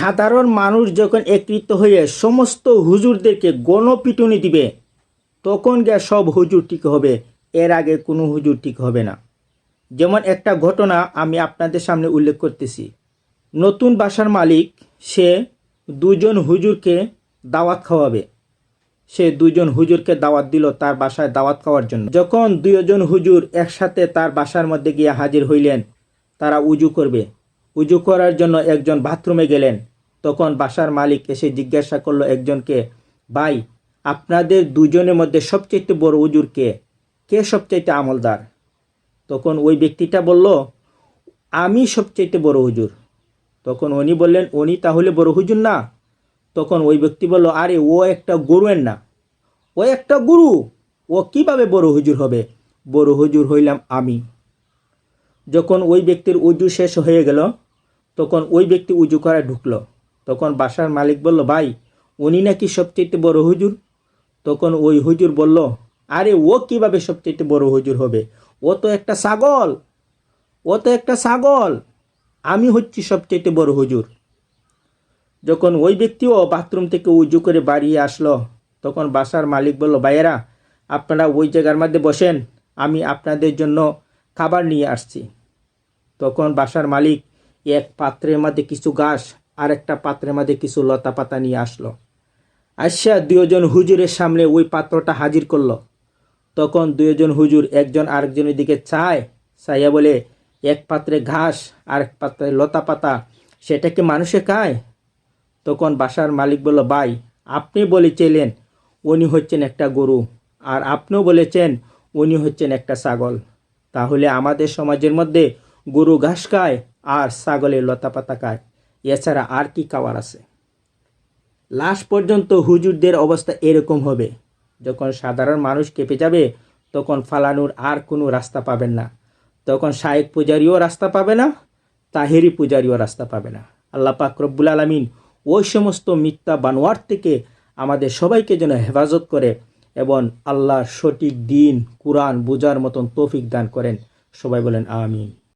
সাধারণ মানুষ যখন একত্রিত হয়ে সমস্ত হুজুরদেরকে গণপিটুনি দিবে, তখন গিয়ে সব হুজুর ঠিক হবে। এর আগে কোনো হুজুর ঠিক হবে না। যেমন একটা ঘটনা আমি আপনাদের সামনে উল্লেখ করতেছি। নতুন বাসার মালিক, সে দুজন হুজুরকে দাওয়াত খাওয়াবে। সে দুজন হুজুরকে দাওয়াত দিল তার বাসায় দাওয়াত খাওয়ার জন্য। যখন দুজন হুজুর একসাথে তার বাসার মধ্যে গিয়ে হাজির হইলেন, তারা উজু করবে। উজু করার জন্য একজন বাথরুমে গেলেন। তখন বাসার মালিক এসে জিজ্ঞাসা করল একজনকে, ভাই, আপনাদের দুজনের মধ্যে সবচেয়ে বড় উজুর কে? কে সবচেয়ে আমলদার? তখন ওই ব্যক্তিটা বলল, আমি সবচেয়ে বড় হুজুর তখন উনি বললেন, উনি তাহলে বড় হুজুর না? তখন ওই ব্যক্তি বলল, আরে, ও একটা গরুয়ের না। ও একটা গুরু। ও কীভাবে বড় হুজুর হবে? বড় হুজুর হইলাম আমি। যখন ওই ব্যক্তির উজু শেষ হয়ে গেল, তখন ওই ব্যক্তি উজু করায় ঢুকলো। তখন বাসার মালিক বলল, ভাই, উনি নাকি সবচেয়ে বড় হুজুর? তখন ওই হুজুর বলল, আরে, ও কীভাবে সবচেয়ে বড় হুজুর হবে? ও তো একটা ছাগল। ও তো একটা ছাগল। আমি হচ্ছি সবচেয়ে বড় হুজুর। যখন ওই ব্যক্তিও বাথরুম থেকে উজু করে বাড়িয়ে আসলো, তখন বাসার মালিক বলল, ভাইয়েরা, আপনারা ওই জায়গার মধ্যে বসেন, আমি আপনাদের জন্য খাবার নিয়ে আসছি। তখন বাসার মালিক, এক পাত্রের মধ্যে কিছু ঘাস আর একটা পাত্রের মাঝে কিছু লতা পাতা নিয়ে আসলো। আসিয়া দুজন হুজুরের সামনে ওই পাত্রটা হাজির করল। তখন দুজন হুজুর একজন আরেকজনের দিকে চায়, চাইয়া বলে, এক পাত্রে ঘাস আর এক পাত্রে লতা পাতা, সেটা কি মানুষে খায়? তখন বাসার মালিক বলল, ভাই, আপনি বলেছিলেন উনি হচ্ছেন একটা গরু, আর আপনিও বলেছেন উনি হচ্ছেন একটা ছাগল। তাহলে আমাদের সমাজের মধ্যে গরু ঘাস খায় আর ছাগলের লতা পাতা খায়। এছাড়া আর কি খাবার আছে? লাশ পর্যন্ত হুজুরদের অবস্থা এরকম হবে। যখন সাধারণ মানুষ কেঁপে যাবে, তখন ফালানোর আর কোনো রাস্তা পাবেন না। তখন শায়েক পূজারিও রাস্তা পাবে না, তাহেরি পূজারিও রাস্তা পাবে না। আল্লাহ পাক রব্বুল আলমিন ওই সমস্ত মিথ্যা বানোয়ার থেকে আমাদের সবাইকে যেন হেফাজত করে এবং আল্লাহ সঠিক দিন, কোরআন বোঝার মতন তৌফিক দান করেন। সবাই বলেন, আমিন।